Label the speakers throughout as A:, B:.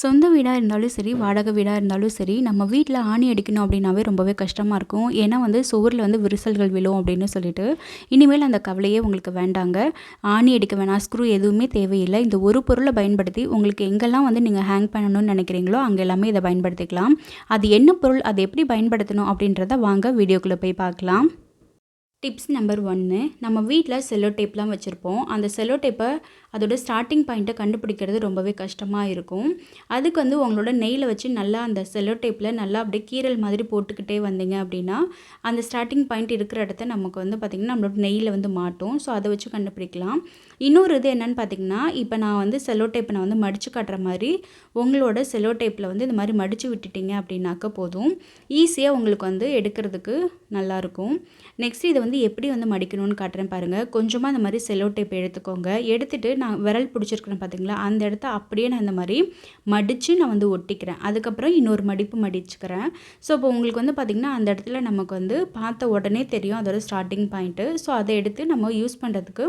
A: சொந்த வீடாக இருந்தாலும் சரி வாடகை வீடாக இருந்தாலும் சரி நம்ம வீட்டில் ஆணி அடிக்கணும் அப்படின்னாவே ரொம்பவே கஷ்டமாக இருக்கும். ஏன்னா வந்து சுவரில் வந்து விரிசல்கள் விழும் அப்படின்னு சொல்லிட்டு. இனிமேல் அந்த கவலையே உங்களுக்கு வேண்டாங்க. ஆணி அடிக்க வேணாம் ஸ்க்ரூ எதுவுமே தேவையில்லை. இந்த ஒரு பொருளை பயன்படுத்தி உங்களுக்கு எங்கெல்லாம் வந்து நீங்கள் ஹேங் பண்ணணும்னு நினைக்கிறீங்களோ அங்கே எல்லாமே இதை பயன்படுத்திக்கலாம். அது என்ன பொருள் அதை எப்படி பயன்படுத்தணும் அப்படின்றத வாங்க வீடியோக்குள்ளே போய் பார்க்கலாம். டிப்ஸ் நம்பர் ஒன்று நம்ம வீட்டில் செல்லோ டேப்லாம் வச்சுருப்போம். அந்த செல்லோ டேப்பை அதோட ஸ்டார்டிங் பாயிண்ட்டை கண்டுபிடிக்கிறது ரொம்பவே கஷ்டமாக இருக்கும். அதுக்கு வந்து உங்களோட நெய்யில் வச்சு நல்லா அந்த செல்லோ டேப்பில் நல்லா அப்படியே கீரல் மாதிரி போட்டுக்கிட்டே வந்தீங்க அப்படின்னா அந்த ஸ்டார்டிங் பாயிண்ட் இருக்கிற இடத்த நமக்கு வந்து பார்த்திங்கன்னா நம்மளோட நெய்யில் வந்து மாட்டோம். ஸோ அதை வச்சு கண்டுபிடிக்கலாம். இன்னொரு இது என்னென்னு பார்த்தீங்கன்னா இப்போ நான் வந்து செல்லோ டேப்பை நான் வந்து மடித்து காட்டுற மாதிரி உங்களோட செல்லோ டேப்பில் வந்து இந்த மாதிரி மடித்து விட்டுட்டீங்க அப்படின்னாக்க போதும். ஈஸியாக உங்களுக்கு வந்து எடுக்கிறதுக்கு நல்லாயிருக்கும் நெக்ஸ்ட் இதை வந்து எப்படி வந்து மடிக்கணும்னு காட்டுறேன் பாருங்கள் கொஞ்சமாக இந்த மாதிரி செல்லோ டேப் எடுத்துக்கோங்க. எடுத்துகிட்டு நான் விரல் பிடிச்சிருக்கிறேன் பார்த்தீங்களா அந்த இடத்த அப்படியே நான் இந்த மாதிரி மடித்து நான் வந்து ஒட்டிக்கிறேன். அதுக்கப்புறம் இன்னொரு மடிப்பு மடிச்சுக்கிறேன். ஸோ இப்போ உங்களுக்கு வந்து பார்த்திங்கன்னா அந்த இடத்துல நமக்கு வந்து பார்த்த உடனே தெரியும் அதோட ஸ்டார்டிங் பாயிண்ட்டு ஸோ அதை எடுத்து நம்ம யூஸ் பண்ணுறதுக்கு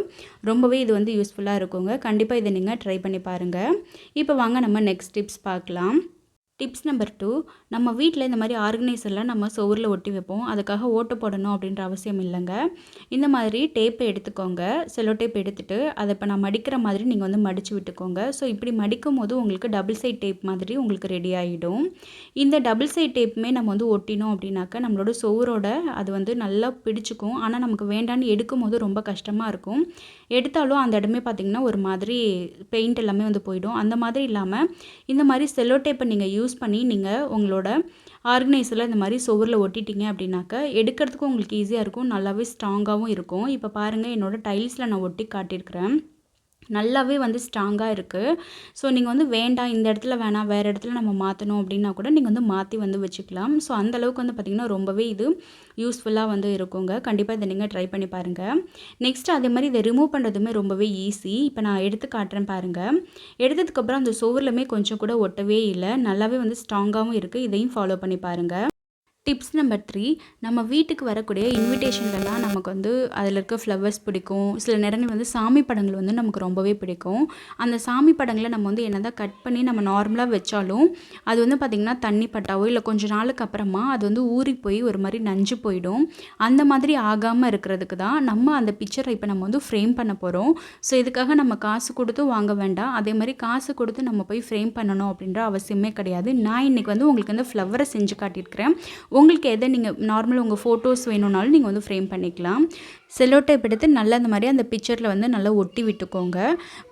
A: ரொம்பவே இது வந்து யூஸ்ஃபுல்லாக இருக்குங்க. கண்டிப்பாக இதை நீங்கள் ட்ரை பண்ணி பாருங்கள் இப்போ வாங்க நம்ம நெக்ஸ்ட் டிப்ஸ் பார்க்கலாம். டிப்ஸ் நம்பர் டூ நம்ம வீட்டில் இந்த மாதிரி ஆர்கனைசர்லாம் நம்ம சுவரில் ஒட்டி வைப்போம். அதுக்காக ஓட்டு போடணும் அப்படின்ற அவசியம் இல்லைங்க. இந்த மாதிரி டேப்பை எடுத்துக்கோங்க. செலோ டேப் எடுத்துகிட்டு அதை இப்போ நான் மடிக்கிற மாதிரி நீங்கள் வந்து மடித்து விட்டுக்கோங்க. ஸோ இப்படி மடிக்கும் போது உங்களுக்கு டபுள் சைட் டேப் மாதிரி உங்களுக்கு ரெடி ஆகிடும் இந்த டபுள் சைட் டேப்புமே நம்ம வந்து ஒட்டினோம் அப்படின்னாக்கா நம்மளோட சுவரோட அது வந்து நல்லா பிடிச்சிக்கும். ஆனால் நமக்கு வேண்டான்னு எடுக்கும் போது ரொம்ப கஷ்டமாக இருக்கும். எடுத்தாலும் அந்த இடமே பார்த்திங்கன்னா ஒரு மாதிரி பெயிண்ட் எல்லாமே வந்து போயிடும். அந்த மாதிரி இல்லாமல் இந்த மாதிரி செல்லோ டேப்பை நீங்கள் யூஸ் யூஸ் பண்ணி நீங்கள் உங்களோட ஆர்கனைசரில் இந்த மாதிரி சுவரில் ஒட்டிட்டீங்க அப்படின்னாக்க எடுக்கிறதுக்கும் உங்களுக்கு ஈஸியாக இருக்கும். நல்லாவே ஸ்ட்ராங்காகவும் இருக்கும். இப்போ பாருங்கள் என்னோடய டைல்ஸில் நான் ஒட்டி காட்டியிருக்கிறேன். நல்லாவே வந்து ஸ்ட்ராங்காக இருக்குது ஸோ நீங்கள் வந்து வேண்டாம் இந்த இடத்துல வேணாம் வேறு இடத்துல நம்ம மாற்றணும் அப்படின்னா கூட நீங்கள் வந்து மாற்றி வந்து வச்சுக்கலாம். ஸோ அந்தளவுக்கு வந்து பார்த்திங்கன்னா ரொம்பவே இது யூஸ்ஃபுல்லாக வந்து இருக்குங்க. கண்டிப்பாக இதை நீங்கள் ட்ரை பண்ணி பாருங்கள் நெக்ஸ்ட் அதே மாதிரி இதை ரிமூவ் பண்ணுறதுமே ரொம்பவே ஈஸி இப்போ நான் எடுத்து காட்டுறேன் பாருங்கள் எடுத்ததுக்கப்புறம் அந்த சோவர்லுமே கொஞ்சம் கூட ஒட்டவே இல்லை. நல்லாவே வந்து ஸ்ட்ராங்காகவும் இருக்குது இதையும் ஃபாலோ பண்ணி பாருங்கள் டிப்ஸ் நம்பர் த்ரீ நம்ம வீட்டுக்கு வரக்கூடிய இன்விடேஷன்லலாம் நமக்கு வந்து அதில் இருக்க ஃப்ளவர்ஸ் பிடிக்கும். சில நேரங்கள் வந்து சாமி படங்கள் வந்து நமக்கு ரொம்பவே பிடிக்கும். அந்த சாமி படங்களை நம்ம வந்து என்ன தான் கட் பண்ணி நம்ம நார்மலாக வச்சாலும் அது வந்து பார்த்திங்கன்னா தண்ணி பட்டாவோ இல்லை கொஞ்சம் நாளுக்கு அப்புறமா அது வந்து ஊறி போய் ஒரு மாதிரி நஞ்சு போயிடும். அந்த மாதிரி ஆகாமல் இருக்கிறதுக்கு தான் நம்ம அந்த பிக்சரை இப்போ நம்ம வந்து ஃப்ரேம் பண்ண போகிறோம் ஸோ இதுக்காக நம்ம காசு கொடுத்து வாங்க வேண்டாம். அதே மாதிரி காசு கொடுத்து நம்ம போய் ஃப்ரேம் பண்ணணும் அப்படின்ற அவசியமே கிடையாது. நான் இன்றைக்கி வந்து உங்களுக்கு வந்து ஃப்ளவரை செஞ்சு காட்டியிருக்கிறேன். உங்களுக்கு எதை நீங்கள் நார்மல் உங்கள் ஃபோட்டோஸ் வேணும்னாலும் நீங்கள் வந்து ஃப்ரேம் பண்ணிக்கலாம். செல்லோ டேப் எடுத்து நல்லா அந்த மாதிரி அந்த பிக்சரில் வந்து நல்லா ஒட்டி விட்டுக்கோங்க.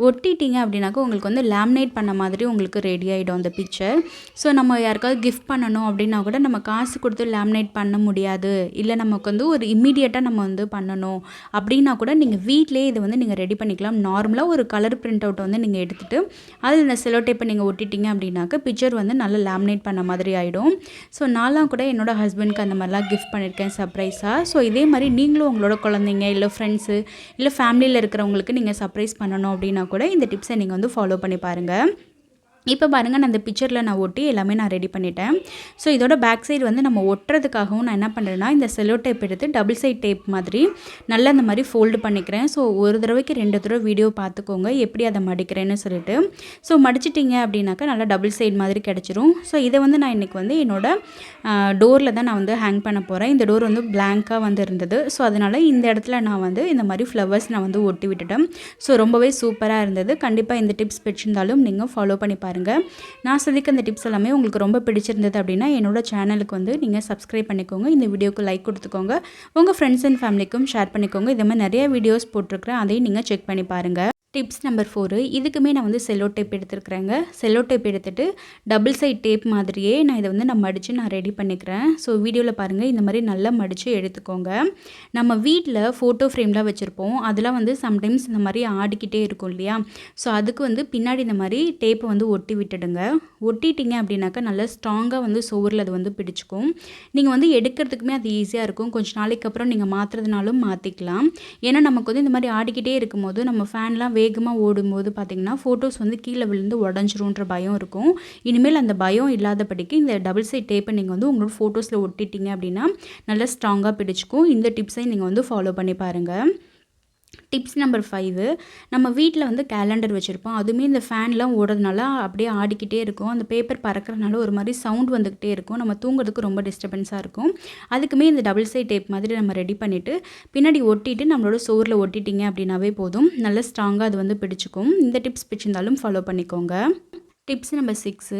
A: ஒட்டிட்டீங்க அப்படின்னாக்கா உங்களுக்கு வந்து லேமினேட் பண்ண மாதிரி உங்களுக்கு ரெடி ஆகிடும் அந்த பிக்சர் ஸோ நம்ம யாருக்காவது கிஃப்ட் பண்ணணும் அப்படின்னா கூட நம்ம காசு கொடுத்து லேமினேட் பண்ண முடியாது. இல்லை நமக்கு வந்து ஒரு இம்மீடியட்டாக நம்ம வந்து பண்ணணும் அப்படின்னா கூட நீங்கள் வீட்டிலே இதை வந்து நீங்கள் ரெடி பண்ணிக்கலாம். நார்மலாக ஒரு கலர் பிரிண்ட் அவுட் வந்து நீங்கள் எடுத்துகிட்டு அதில் இந்த செல்லோ டேப்பை நீங்கள் ஒட்டிட்டீங்க அப்படின்னாக்கா பிக்சர் வந்து நல்லா லேமினேட் பண்ண மாதிரி ஆகிடும் ஸோ நான்லாம் கூட என்னோட என்னோடய ஹஸ்பண்ட்க்கு அந்த மாதிரிலாம் கிஃப்ட் பண்ணியிருக்கேன் சர்ப்ரைஸாக ஸோ இதே மாதிரி நீங்களும் உங்களோட குழந்தைங்க இல்லை ஃப்ரெண்ட்ஸு இல்லை ஃபேமிலியில் இருக்கிறவங்களுக்கு நீங்கள் சர்ப்ரைஸ் பண்ணணும் அப்படின்னா கூட இந்த டிப்ஸை நீங்கள் வந்து ஃபாலோ பண்ணி பாருங்கள் இப்போ பாருங்கள் நான் இந்த பிக்சரில் நான் ஒட்டி எல்லாமே நான் ரெடி பண்ணிட்டேன். ஸோ இதோட பேக் சைடு வந்து நம்ம ஒட்டுறதுக்காகவும் நான் என்ன பண்ணுறேன்னா இந்த செலோ டேப் எடுத்து டபுள் சைட் டேப் மாதிரி நல்லா இந்த மாதிரி ஃபோல்டு பண்ணிக்கிறேன். ஸோ ஒரு தடவைக்கு ரெண்டு தடவை வீடியோ பார்த்துக்கோங்க எப்படி அதை மடிக்கிறேன்னு சொல்லிட்டு. ஸோ மடிச்சிட்டிங்க அப்படின்னாக்கா நல்லா டபுள் சைட் மாதிரி கிடச்சிரும். ஸோ இதை வந்து நான் இன்றைக்கி வந்து என்னோடய டோரில் தான் நான் வந்து ஹேங் பண்ண போகிறேன் இந்த டோர் வந்து பிளாங்காக வந்து இருந்தது. ஸோ அதனால் இந்த இடத்துல நான் வந்து இந்த மாதிரி ஃப்ளவர்ஸ் நான் வந்து ஒட்டி விட்டுட்டேன். ஸோ ரொம்பவே சூப்பராக இருந்தது. கண்டிப்பாக இந்த டிப்ஸ் பிடிச்சிருந்தாலும் நீங்கள் ஃபாலோ பண்ணி பாருங்கள் பாருங்கள் நான் சொல்லிக்க இந்த டிப்ஸ் எல்லாமே உங்களுக்கு ரொம்ப பிடிச்சிருந்தது அப்படின்னா என்னோட சேனலுக்கு வந்து நீங்கள் சப்ஸ்கிரைப் பண்ணிக்கோங்க. இந்த வீடியோக்கு லைக் கொடுத்துக்கோங்க. உங்கள் ஃப்ரெண்ட்ஸ் அண்ட் ஃபேமிலிக்கும் ஷேர் பண்ணிக்கோங்க. இதே மாதிரி நிறைய வீடியோஸ் போட்டிருக்கிறேன். அதையும் நீங்கள் செக் பண்ணி பாருங்கள் டிப்ஸ் நம்பர் ஃபோரு இதுக்குமே நான் வந்து செல்லோ டேப் எடுத்துருக்குறேங்க. செல்லோ டேப் எடுத்துகிட்டு டபுள் சைட் டேப் மாதிரியே நான் இதை வந்து நான் மடித்து நான் ரெடி பண்ணிக்கிறேன். ஸோ வீடியோவில் பாருங்கள் இந்த மாதிரி நல்லா மடித்து எடுத்துக்கோங்க. நம்ம வீட்டில் ஃபோட்டோ ஃப்ரேம்லாம் வச்சுருப்போம். அதெல்லாம் வந்து சம்டைம்ஸ் இந்த மாதிரி ஆடிக்கிட்டே இருக்கும் இல்லையா? ஸோ அதுக்கு வந்து பின்னாடி இந்த மாதிரி டேப்பை வந்து ஒட்டி விட்டுடுங்க. ஒட்டிட்டீங்க அப்படின்னாக்கா நல்லா ஸ்ட்ராங்காக வந்து சோரில் அது வந்து பிடிச்சிக்கும். நீங்கள் வந்து எடுக்கிறதுக்குமே அது ஈஸியாக இருக்கும். கொஞ்சம் நாளைக்கு அப்புறம் நீங்கள் மாற்றுறதுனாலும் மாற்றிக்கலாம் ஏன்னா நமக்கு வந்து இந்த மாதிரி ஆடிக்கிட்டே இருக்கும்போது நம்ம ஃபேன்லாம் வேகமாக ஓடும்போது பார்த்திங்கன்னா ஃபோட்டோஸ் வந்து கீழே விழுந்து உடஞ்சிரும்ன்ற பயம் இருக்கும். இனிமேல் அந்த பயம் இல்லாதபடிக்கு இந்த டபுள் சைட் டேப்பை நீங்கள் வந்து உங்களோட ஃபோட்டோஸில் ஒட்டிட்டீங்க அப்படின்னா நல்லா ஸ்ட்ராங்காக பிடிச்சிக்கும். இந்த டிப்ஸை நீங்கள் வந்து ஃபாலோ பண்ணி பாருங்கள் டிப்ஸ் நம்பர் ஃபைவு நம்ம வீட்டில் வந்து கேலண்டர் வச்சுருப்போம். அதுவுமே இந்த ஃபேன்லாம் ஓடுறதுனால அப்படியே ஆடிக்கிட்டே இருக்கும். அந்த பேப்பர் பறக்கிறதுனால ஒரு மாதிரி சவுண்ட் வந்துக்கிட்டே இருக்கும். நம்ம தூங்குறதுக்கு ரொம்ப டிஸ்டர்பன்ஸாக இருக்கும். அதுக்குமே இந்த டபுள் சைட் டேப் மாதிரி நம்ம ரெடி பண்ணிவிட்டு பின்னாடி ஒட்டிட்டு நம்மளோட சோரில் ஒட்டிட்டீங்க அப்படின்னாவே போதும். நல்ல ஸ்ட்ராங்காக அது வந்து பிடிச்சிக்கும். இந்த டிப்ஸ் பிடிச்சிருந்தாலும் ஃபாலோ பண்ணிக்கோங்க. டிப்ஸ் நம்பர் சிக்ஸு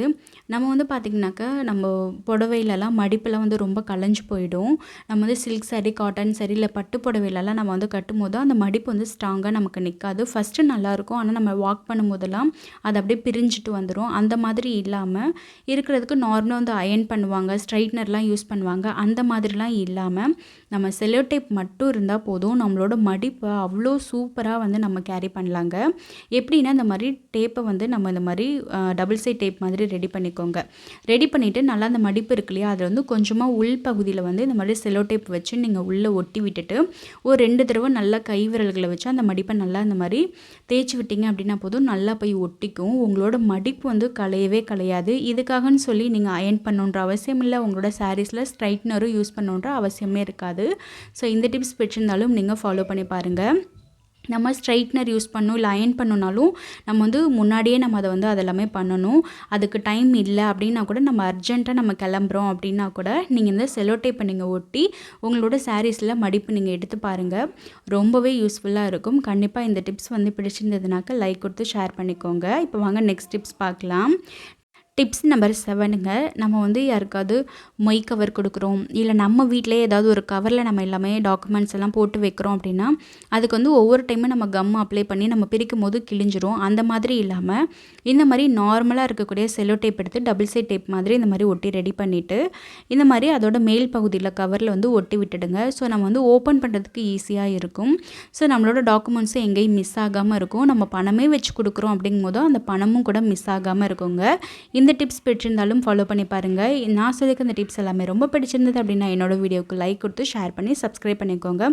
A: நம்ம வந்து பார்த்திங்கனாக்கா நம்ம புடவையிலலாம் மடிப்பெல்லாம் வந்து ரொம்ப கலைஞ்சு போயிடும். நம்ம வந்து சில்க் saree காட்டன் saree இல்லை பட்டு புடவையிலலாம் நம்ம வந்து கட்டும்போது அந்த மடிப்பு வந்து ஸ்ட்ராங்காக நமக்கு நிற்காது ஃபஸ்ட்டு நல்லாயிருக்கும். ஆனால் நம்ம வாக் பண்ணும்போதெல்லாம் அது அப்படியே பிரிஞ்சுட்டு வந்துடும் அந்த மாதிரி இல்லாமல் இருக்கிறதுக்கு நார்மலாக வந்து அயன் பண்ணுவாங்க ஸ்ட்ரைட்னர்லாம் யூஸ் பண்ணுவாங்க. அந்த மாதிரிலாம் இல்லாமல் நம்ம செல்லோ டேப் மட்டும் இருந்தால் போதும். நம்மளோட மடிப்பை அவ்வளோ சூப்பராக வந்து நம்ம கேரி பண்ணலாங்க. எப்படின்னா இந்த மாதிரி டேப்பை வந்து நம்ம இந்த மாதிரி டபுள் சைட் டேப் மாதிரி ரெடி பண்ணிக்கோங்க. ரெடி பண்ணிவிட்டு நல்லா அந்த மடிப்பு இருக்கு இல்லையா அதில் வந்து கொஞ்சமாக உள் பகுதியில் வந்து இந்த மாதிரி செல்லோ டேப் வச்சு நீங்கள் உள்ளே ஒட்டி விட்டுட்டு ஒரு ரெண்டு தடவை நல்லா கை விரல்களை வச்சு அந்த மடிப்பை நல்லா இந்த மாதிரி தேய்ச்சி விட்டீங்க அப்படின்னா போதும் நல்லா போய் ஒட்டிக்கும். உங்களோட மடிப்பு வந்து கலையவே கலையாது இதுக்காகன்னு சொல்லி நீங்கள் அயன் பண்ணுன்ற அவசியம் இல்லை உங்களோட சாரீஸில் ஸ்ட்ரைட்னரும் யூஸ் பண்ணுன்ற அவசியமே இருக்காது. ஸோ இந்த டிப்ஸ் பிடிச்சிருந்தாலும் நீங்கள் ஃபாலோ பண்ணி பாருங்கள் நம்ம ஸ்ட்ரைட்னர் யூஸ் பண்ணணும் இல்லை அயன் பண்ணணுனாலும் நம்ம வந்து முன்னாடியே நம்ம அதை வந்து அதெல்லாமே பண்ணணும். அதுக்கு டைம் இல்லை அப்படின்னா கூட நம்ம அர்ஜென்ட்டாக நம்ம கிளம்புறோம் அப்படின்னா கூட நீங்கள் இந்த செலோ டேப்பை நீங்கள் ஒட்டி உங்களோட சாரீஸில் மடிப்பு நீங்கள் எடுத்து பாருங்கள் ரொம்பவே யூஸ்ஃபுல்லாக இருக்கும். கண்டிப்பாக இந்த டிப்ஸ் வந்து பிடிச்சிருந்ததுனாக்க லைக் கொடுத்து ஷேர் பண்ணிக்கோங்க. இப்போ வாங்க நெக்ஸ்ட் டிப்ஸ் பார்க்கலாம். டிப்ஸ் நம்பர் செவனுங்க நம்ம வந்து யாருக்காவது மொய் கவர் கொடுக்குறோம் இல்லை நம்ம வீட்டிலே ஏதாவது ஒரு கவரில் நம்ம எல்லாமே டாக்குமெண்ட்ஸ் எல்லாம் போட்டு வைக்கிறோம் அப்படின்னா அதுக்கு வந்து ஒவ்வொரு டைமும் நம்ம கம் அப்ளை பண்ணி நம்ம பிரிக்கும் போது கிழிஞ்சிரும். அந்த மாதிரி இல்லாமல் இந்த மாதிரி நார்மலாக இருக்கக்கூடிய செல்லோ டேப் எடுத்து டபுள் சைட் டேப் மாதிரி இந்த மாதிரி ஒட்டி ரெடி பண்ணிவிட்டு இந்த மாதிரி அதோட மேல் பகுதியில் கவரில் வந்து ஒட்டி விட்டுடுங்க. ஸோ நம்ம வந்து ஓப்பன் பண்ணுறதுக்கு ஈஸியாக இருக்கும். ஸோ நம்மளோட டாக்குமெண்ட்ஸும் எங்கேயும் மிஸ் ஆகாமல் இருக்கும். நம்ம பணமே வச்சு கொடுக்குறோம் அப்படிங்கும் போதும் அந்த பணமும் கூட மிஸ் ஆகாமல் இருக்குங்க. இந்த இந்த டிப்ஸ் பிடிச்சிருந்தாலும் ஃபாலோ பண்ணி பாருங்கள் நான் சொல்லிக்க இந்த டிப்ஸ் எல்லாமே ரொம்ப பிடிச்சிருந்தது அப்படின்னா என்னோடய வீடியோக்கு லைக் கொடுத்து ஷேர் பண்ணி சப்ஸ்கிரைப் பண்ணிக்கோங்க.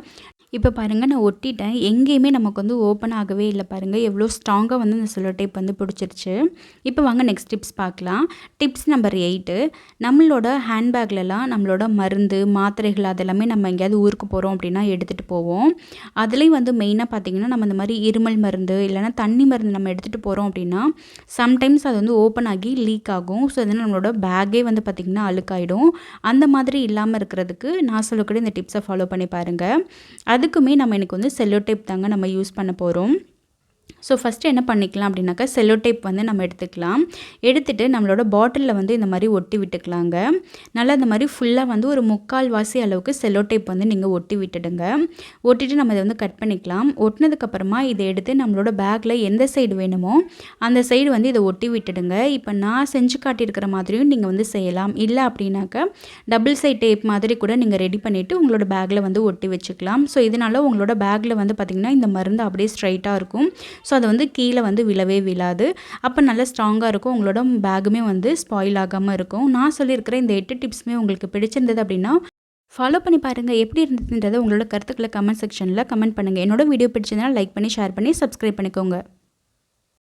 A: இப்போ பாருங்கள் நான் ஒட்டிட்டேன். எங்கேயுமே நமக்கு வந்து ஓப்பன் ஆகவே இல்லை பாருங்கள் எவ்வளோ ஸ்ட்ராங்காக வந்து இந்த செல்லோ டேப் வந்து பிடிச்சிருச்சு. இப்போ வாங்க நெக்ஸ்ட் டிப்ஸ் பார்க்கலாம். டிப்ஸ் நம்பர் எயிட்டு நம்மளோட ஹேண்ட்பேக்லலாம் நம்மளோட மருந்து மாத்திரைகள் அதெல்லாமே நம்ம எங்கேயாவது ஊருக்கு போகிறோம் அப்படின்னா எடுத்துகிட்டு போவோம். அதுலேயும் வந்து மெயினாக பார்த்திங்கன்னா நம்ம இந்த மாதிரி இருமல் மருந்து இல்லைனா தண்ணி மருந்து நம்ம எடுத்துகிட்டு போகிறோம் அப்படின்னா சம்டைம்ஸ் அது வந்து ஓப்பன் ஆகி லீக் லீக் ஆகும். ஸோ இதனால் நம்மளோட பேக்கே வந்து பார்த்திங்கன்னா அழுக்காயிடும். அந்த மாதிரி இல்லாமல் இருக்கிறதுக்கு நான் சொல்லக்கூடிய இந்த டிப்ஸை ஃபாலோ பண்ணி பாருங்கள் அதுக்குமே நம்ம எனக்கு வந்து செல்லோ டேப் தாங்க நம்ம யூஸ் பண்ண போகிறோம் ஸோ ஃபஸ்ட்டு என்ன பண்ணிக்கலாம் அப்படின்னாக்கா செல்லோ டேப் வந்து நம்ம எடுத்துக்கலாம். எடுத்துகிட்டு நம்மளோட பாட்டிலில் வந்து இந்த மாதிரி ஒட்டி விட்டுக்கலாங்க. நல்லா இந்த மாதிரி ஃபுல்லாக வந்து ஒரு முக்கால் வாசி அளவுக்கு செல்லோ டேப் வந்து நீங்கள் ஒட்டி விட்டுடுங்க. ஒட்டிட்டு நம்ம இதை வந்து கட் பண்ணிக்கலாம். ஒட்டினதுக்கப்புறமா இதை எடுத்து நம்மளோட பேக்கில் எந்த சைடு வேணுமோ அந்த சைடு வந்து இதை ஒட்டி விட்டுடுங்க. இப்போ நான் செஞ்சு காட்டியிருக்கிற மாதிரியும் நீங்கள் வந்து செய்யலாம். இல்லை அப்படின்னாக்கா டபுள் சைட் டேப் மாதிரி கூட நீங்கள் ரெடி பண்ணிவிட்டு உங்களோட பேக்கில் வந்து ஒட்டி வச்சுக்கலாம். ஸோ இதனால் உங்களோட பேக்கில் வந்து பார்த்திங்கன்னா இந்த மருந்து அப்படியே ஸ்ட்ரைட்டாக இருக்கும். ஸோ அது வந்து கீழே வந்து விழவே விழாது. அப்போ நல்லா ஸ்ட்ராங்காக இருக்கும். உங்களோட பேக்குமே வந்து ஸ்பாயில் ஆகாமல் இருக்கும். நான் சொல்லியிருக்கிற இந்த எட்டு டிப்ஸுமே உங்களுக்கு பிடிச்சிருந்தது அப்படின்னா ஃபாலோ பண்ணி பாருங்கள் எப்படி இருந்ததுன்றதை உங்களோட கருத்துக்களை கமெண்ட் செக்ஷனில் கமெண்ட் பண்ணுங்கள் என்னோட வீடியோ பிடிச்சிருந்தால் லைக் பண்ணி ஷேர் பண்ணி சப்ஸ்கிரைப் பண்ணிக்கோங்க.